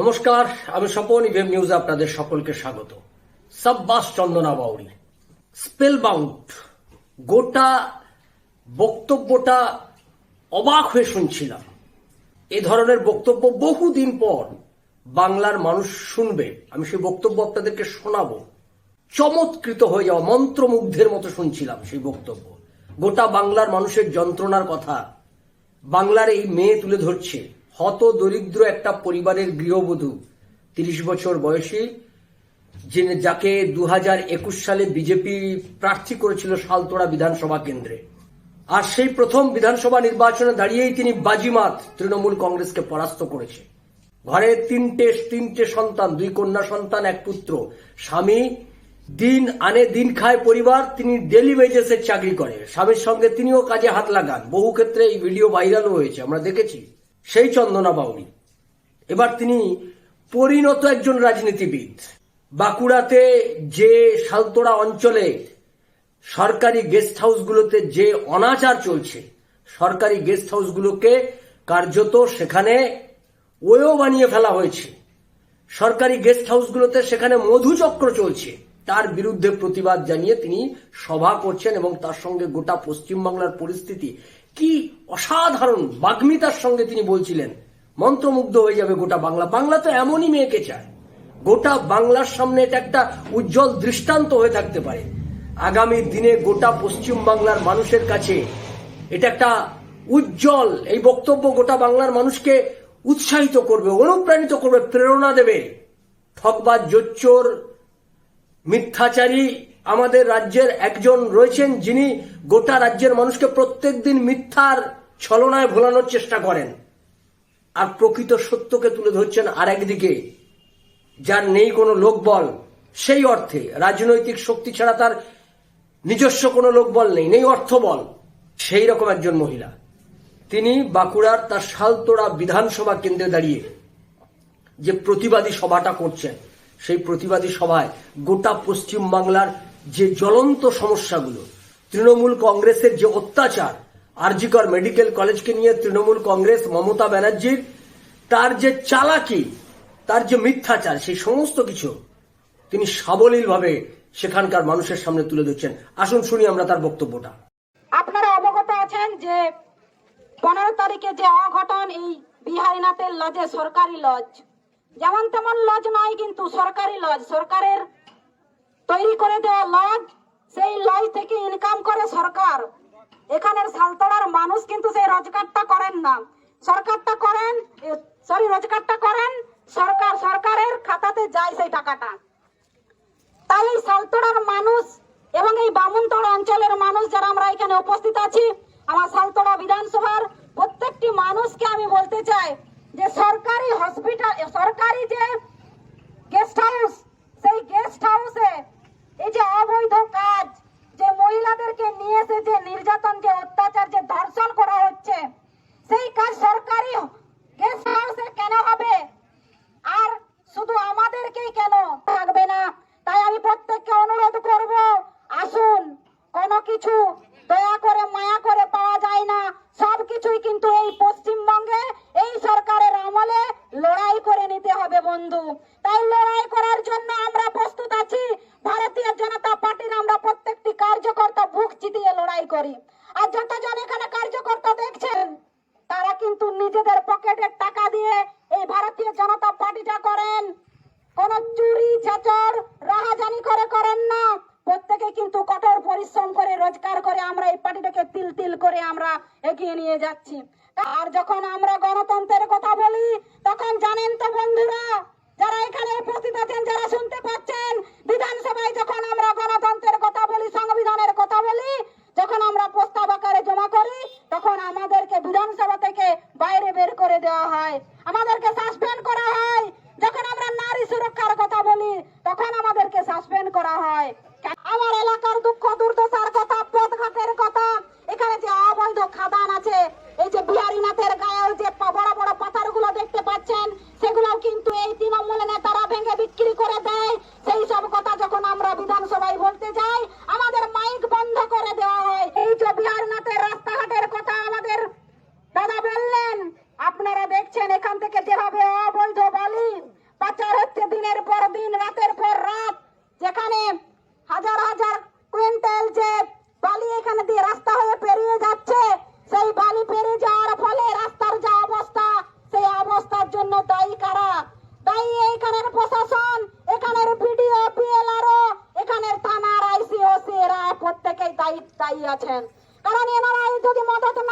নমস্কার, আমি স্বপন ইভেম নিউজে আপনাদের সকলকে স্বাগত। সাব্বাস চন্দনা বাউরি স্পেল বাউন্ড গোটা বক্তব্যটা অবাক হয়ে শুনছিলাম। এ ধরনের বক্তব্য বহুদিন পর বাংলার মানুষ শুনবে। আমি সেই বক্তব্য আপনাদেরকে শোনাবো। চমৎকৃত হয়ে যাওয়া মন্ত্রমুগ্ধের মতো শুনছিলাম সেই বক্তব্য। গোটা বাংলার মানুষের যন্ত্রণার কথা বাংলার এই মেয়ে তুলে ধরছে। হত দরিদ্র একটা পরিবারের গৃহবধূ, তিরিশ বছর বয়সী, যিনি যাকে দু একুশ সালে বিজেপি প্রার্থী করেছিল শালতোড়া বিধানসভা কেন্দ্রে। আর সেই প্রথম বিধানসভা নির্বাচনে দাঁড়িয়েই তিনি বাজিমাত তৃণমূল কংগ্রেসকে পরাস্ত করেছে। ঘরে তিনটে তিনটে সন্তান, দুই কন্যা সন্তান, এক পুত্র, স্বামী, দিন আনে দিন খায় পরিবার, তিনি ডেলি ওয়েজেসের চাকরি করে। স্বামীর সঙ্গে তিনিও কাজে হাত লাগান। বহু ক্ষেত্রে এই ভিডিও ভাইরালও হয়েছে, আমরা দেখেছি। সেই চন্দনা বাউরি এবার তিনি পরিণত একজন রাজনীতিবিদ। বাঁকুড়াতে যে শালতোড়া অঞ্চলে সরকারি গেস্ট হাউসগুলোতে যে অনাচার চলছে, সরকারি গেস্ট হাউসগুলোকে কার্যত সেখানে ওয়েও বানিয়ে ফেলা হয়েছে। সরকারি গেস্ট হাউসগুলোতে সেখানে মধুচক্র চলছে। তার বিরুদ্ধে প্রতিবাদ জানিয়ে তিনি সভা করছেন এবং তার সঙ্গে গোটা পশ্চিমবাংলার পরিস্থিতি কি অসাধারণ বাগ্মিতার সঙ্গে তিনি বলছিলেন, মন্ত্রমুগ্ধ হয়ে যাবে গোটা বাংলা। বাংলা তো এমনই মেয়েকে চায়। গোটা বাংলার সামনে এটা একটা উজ্জ্বল দৃষ্টান্ত হয়ে থাকতে পারে। আগামী দিনে গোটা পশ্চিম বাংলার মানুষের কাছে এটা একটা উজ্জ্বল, এই বক্তব্য গোটা বাংলার মানুষকে উৎসাহিত করবে, অনুপ্রাণিত করবে, প্রেরণা দেবে। ঠকবাজ জোচ্চোর মিথ্যাচারী আমাদের রাজ্যের একজন রয়েছেন যিনি গোটা রাজ্যের মানুষকে প্রত্যেকদিন মিথ্যার ছলনায় ভোলানোর চেষ্টা করেন। আর প্রকৃত সত্যকে তুলে ধরছেন আর একদিকে যার নেই কোনো লোকবল, সেই অর্থে। রাজনৈতিক শক্তি ছাড়া তার নিজস্ব কোনো লোকবল নেই নেই অর্থবল। সেই রকম একজন মহিলা। তিনি বাঁকুড়ার তার শালতোড়া বিধানসভা কেন্দ্রে দাঁড়িয়ে যে প্রতিবাদী সভাটা করছেন, সেই প্রতিবাদী সভায় গোটা পশ্চিম বাংলার যে জ্বলন্ত সমস্যাগুলো, তৃণমূল কংগ্রেসের যে অত্যাচার, আরজিকর মেডিকেল কলেজকে নিয়ে তৃণমূল কংগ্রেস, মমতা ব্যানার্জির, তার যে চালাকি, তার যে মিথ্যাচার, সেই সমস্ত কিছু তিনি সাবলীলভাবে সেখানকার মানুষের সামনে তুলে ধরছেন। আসুন শুনি আমরা তার বক্তব্যটা। আপনারা অবগত আছেন যে পনেরো তারিখে যে অঘটন, এই বিহারীনাথের লজে সরকারি লজ যেমন তেমন লজ নয়, কিন্তু সরকারি লজ সরকারের তৈরি করে দেওয়া লজ সেই লজ থেকে ইনকাম করে সরকার। এখানের সালতড়ার মানুষ কিন্তু সেই রোজগারটা করেন না। সরকারটা করেন সরি রোজগারটা করেন, সরকার, সরকারের খাতাতে যায় সেই টাকাটা। তাই এই সালতোড়ার মানুষ এবং এই বামুনতড়া অঞ্চলের মানুষ যারা আমরা এখানে উপস্থিত আছি, আমার সালতোড়া বিধানসভার প্রত্যেকটি মানুষকে আমি বলতে চাই যে সরকারি হসপিটাল সরকারি যে গেস্ট হাউস সেই গেস্ট হাউসে এই যে অবৈধ কাজ, যে মহিলাদেরকে নিয়ে এসে যে নির্যাতন, যে অত্যাচার, যে ধর্ষণ করা হচ্ছে, সেই কাজ সরকারি গেস্ট হাউসে কেন হবে? আর শুধু আমাদেরকেই কেন থাকবে না? তাই আমি প্রত্যেককে অনুরোধ করব, আসুন, কোনো কিছু দয়া করে, মায়া করে পাওয়া যায় না। সব কিছুই কিন্তু এই পশ্চিমবঙ্গে, এই সরকারের আমলে লড়াই করে নিতে হবে বন্ধু। তাই লড়াই করার জন্য আমরা প্রস্তুত আছি। ভারতীয় জনতা পার্টির আমরা প্রত্যেকটি কার্যকর্তা বুক চিতিয়ে লড়াই করি। আর যতজন এখানে কার্যকর্তা দেখছেন, তারা কিন্তু নিজেদের পকেটের টাকা দিয়ে এই ভারতীয় জনতা পার্টিটা করেন। কোন চুরি ছাচর রাহাজানি করে করেন না। প্রত্যেকে কিন্তু কঠোর পরিশ্রম করে, রোজগার করে আমরা এই পার্টিটাকে তিল তিল করে আমরা এগিয়ে নিয়ে যাচ্ছি। আর যখন আমরা গণতন্ত্রের কথা বলি, তখন জানেন তো বন্ধুরা যারা এখানে উপস্থিত আছেন যারা শুনতে পাচ্ছেন বিধানসভায় যখন আমরা গণতন্ত্রের কথা বলি সংবিধানের কথা বলি যখন আমরা প্রস্তাব আকারে জমা করি তখন আমাদেরকে বিধানসভা থেকে বাইরে বের করে দেওয়া হয় আমাদেরকে সাসপেন্ড করা হয় যখন আমরা নারী সুরক্ষার কথা বলি তখন আমাদেরকে সাসপেন্ড করা হয়। আমার এলাকার দুঃখ দুর্দশার কথা পথঘাটের কথা এখানে যে অবৈধ খাদান আছে এই যে বিহারীনাথের গায়ের যে পা- বড় বড় পাথরগুলো দেখতে পাচ্ছেন সেগুলো কিন্তু এই তৃণমূল নেতারা ভেঙে বিক্রি করে দেয় সেই সব কথা যখন আমরা বিধানসভায় বলতে যাই আমাদের মাইক বন্ধ করে দেওয়া হয় এই যে বিহারীনাথের রাস্তাঘাটের কথা আমাদের দাদা বললেন আপনারা দেখছেন এখান থেকে যেভাবে অবৈধ বালি দিনের পর দিন রাতের পর রাত যেখানে হাজার হাজার কুইন্টাল যে বালি এখানে দিয়ে রাস্তা হয়ে পেরিয়ে যাচ্ছে সেই বালি পেরিয়ে যাওয়ার ফলে রাস্তার যা অবস্থা সেই অবস্থার জন্য দায়ী কারা দায়ী এইখানের প্রশাসন এখানের বিডিও পিএলআরও এখানের থানার আইসিওসি এরা প্রত্যেকেই দায়ী দায়ী আছেন যদি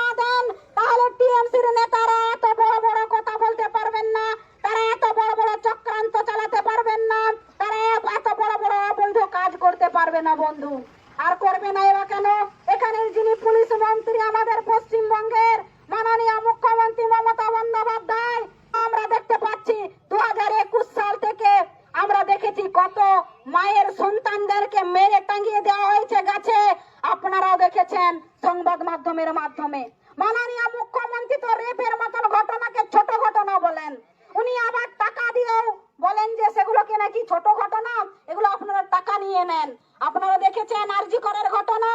না দেন, তাহলে টিএমসির নেতারা এত বড় বড় কথা বলতে পারবেন না। তারা এত বড় বড় চক্রান্ত চালাতে পারবেন না। তারা এত বড় বড় কাজ করতে পারবে না, বন্ধু। আর করবে না এরা কেন? এখানে যিনি পুলিশ মন্ত্রী আমাদের পশ্চিমবঙ্গের মাননীয় মুখ্যমন্ত্রী মমতা বন্দ্যোপাধ্যায় আমরা দেখতে পাচ্ছি দু সাল থেকে আমরা দেখেছি কত মায়ের সন্তানদেরকে মেরে টাঙিয়ে দেওয়া হয়েছে গাছে আপনারাও দেখেছেন সংবাদ মাধ্যমের মাধ্যমে মাননীয় মুখ্যমন্ত্রী তো রেপের মতন ঘটনাকে ছোট ঘটনা বলেন উনি আবার টাকা দিয়েও বলেন যে সেগুলোকে নাকি ছোট ঘটনা এগুলো আপনারা টাকা নিয়ে নেন আপনারা দেখেছেন আরজি করার ঘটনা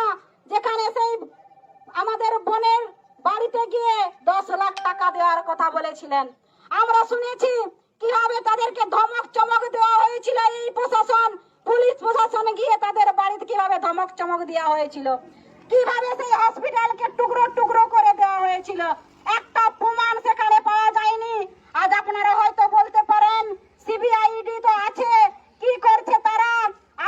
যেখানে সেই আমাদের বোনের বাড়িতে গিয়ে দশ লাখ টাকা দেওয়ার কথা বলেছিলেন আমরা শুনেছি, কীভাবে তাদেরকে ধমক চমক দেওয়া হয়েছিল এই প্রশাসন, পুলিশ প্রশাসন গিয়ে তাদের বাড়িতে কীভাবে ধমক চমক দেওয়া হয়েছিল? কীভাবে সেই হসপিটালকে টুকরো টুকরো করে দেওয়া হয়েছিল? একটা প্রমাণ সেখানে পাওয়া যায়নি। আজ আপনারা হয়তো বলতে পারেন, সিবিআইডি তো আছে কি করছে তারা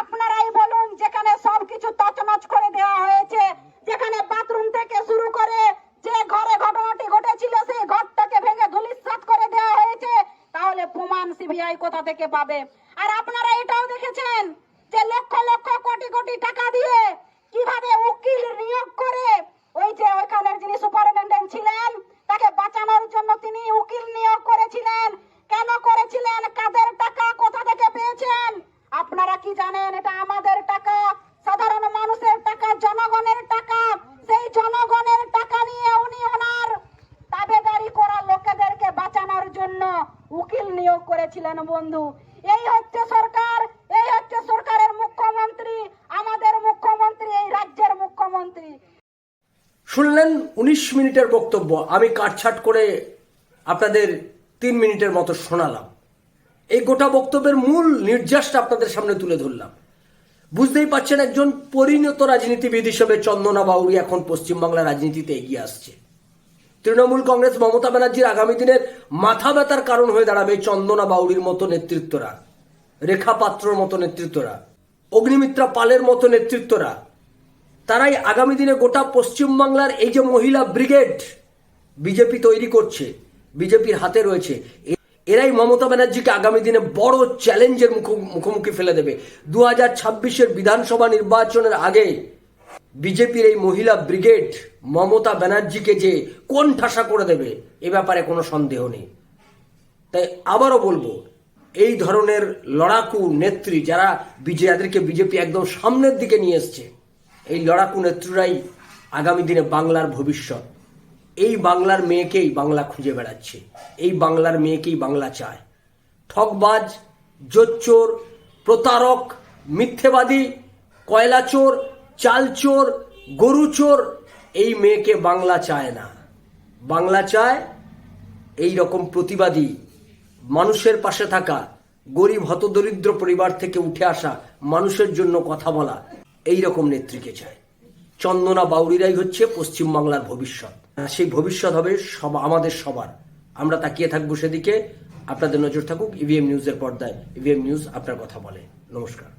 আপনারাই বলুন যেখানে সবকিছু তছনছ করে দেওয়া হয়েছে যেখানে বাথরুম থেকে শুরু করে যে ঘরে ঘটনাটি ঘটেছিল সেই ঘরটাকে ভেঙে ধুলিস্বাত করে দেওয়া হয়েছে তাহলে প্রমাণ সিবিআই পাবে আর আপনারা এটাও দেখেছেন যে লক্ষ লক্ষ কোটি কোটি টাকা দিয়ে কীভাবে উকিল নিয়োগ করে ওই যে ওইখানের যিনি সুপারিনটেন্ডেন্ট ছিলেন তাকে বাঁচানোর জন্য তিনি উকিল নিয়োগ করেছিলেন কেন করেছিলেন কাদের টাকা কোথা থেকে পেয়েছেন আপনারা কি জানেন এটা আমাদের টাকা সাধারণ মানুষের টাকা জনগণের টাকা সেই জনগণের টাকা নিয়ে উনি ওনার দাবেদারি করা লোকেদেরকে বাঁচানোর জন্য উকিল নিয়োগ করেছিলেন বন্ধু। এই হচ্ছে সরকার, এই হচ্ছে সরকারের মুখ্যমন্ত্রী, আমাদের মুখ্যমন্ত্রী, এই রাজ্যের মুখ্যমন্ত্রী। শুনলেন উনিশ মিনিটের বক্তব্য, আমি কাটছাট করে আপনাদের তিন মিনিটের মতো শোনালাম। এই গোটা বক্তব্যের মূল নির্যাসটা আপনাদের সামনে তুলে ধরলাম। বুঝতেই পাচ্ছেন একজন পরিণত রাজনীতিবিদ হিসেবে চন্দনা বাউরি এখন পশ্চিমবাংলার রাজনীতিতে এগিয়ে আসছে। তৃণমূল কংগ্রেস মমতা ব্যানার্জির আগামী দিনের মাথা ব্যথার কারণ হয়ে দাঁড়াবে চন্দনা বাউরির মতো নেতৃত্বরা, রেখা পাত্রর মতো নেতৃত্বরা, অগ্নিমিত্রা পালের মতো নেতৃত্বরা। তারাই আগামী দিনে গোটা পশ্চিমবাংলার এই যে মহিলা ব্রিগেড বিজেপি তৈরি করছে, বিজেপির হাতে রয়েছে এরাই মমতা ব্যানার্জিকে আগামী দিনে বড় চ্যালেঞ্জের মুখো- মুখোমুখি ফেলে দেবে। দু হাজার ছাব্বিশের বিধানসভা নির্বাচনের আগে বিজেপির এই মহিলা ব্রিগেড মমতা ব্যানার্জিকে যে কোন ঠাসা করে দেবে, এ ব্যাপারে কোনো সন্দেহ নেই। তাই আবারও বলব, এই ধরনের লড়াকু নেত্রী যারা যাদেরকে বিজেপি একদম সামনের দিকে নিয়ে এসছে, এই লড়াকু নেত্রীরাই আগামী দিনে বাংলার ভবিষ্যৎ। এই বাংলার মেয়েকেই বাংলা খুঁজে বেড়াচ্ছে, এই বাংলার মেয়েকেই বাংলা চায়। ঠকবাজ, জোচ্চোর, প্রতারক, মিথ্যেবাদী কয়লা চোর চাল চোর গরু চোর এই মেয়েকে বাংলা চায় না। বাংলা চায় এই রকম প্রতিবাদী, মানুষের পাশে থাকা, গরিব হতদরিদ্র পরিবার থেকে উঠে আসা মানুষের জন্য কথা বলা, এই রকম নেত্রীকে চায়। চন্দনা বাউরিরাই হচ্ছে পশ্চিমবাংলার ভবিষ্যৎ। সেই ভবিষ্যৎ হবে সব, আমাদের সবার। আমরা তাকিয়ে থাকব সেদিকে। আপনাদের নজর থাকুক ইভিএম নিউজের পর্দায়। ইভিএম নিউজ আপনার কথা বলে। নমস্কার।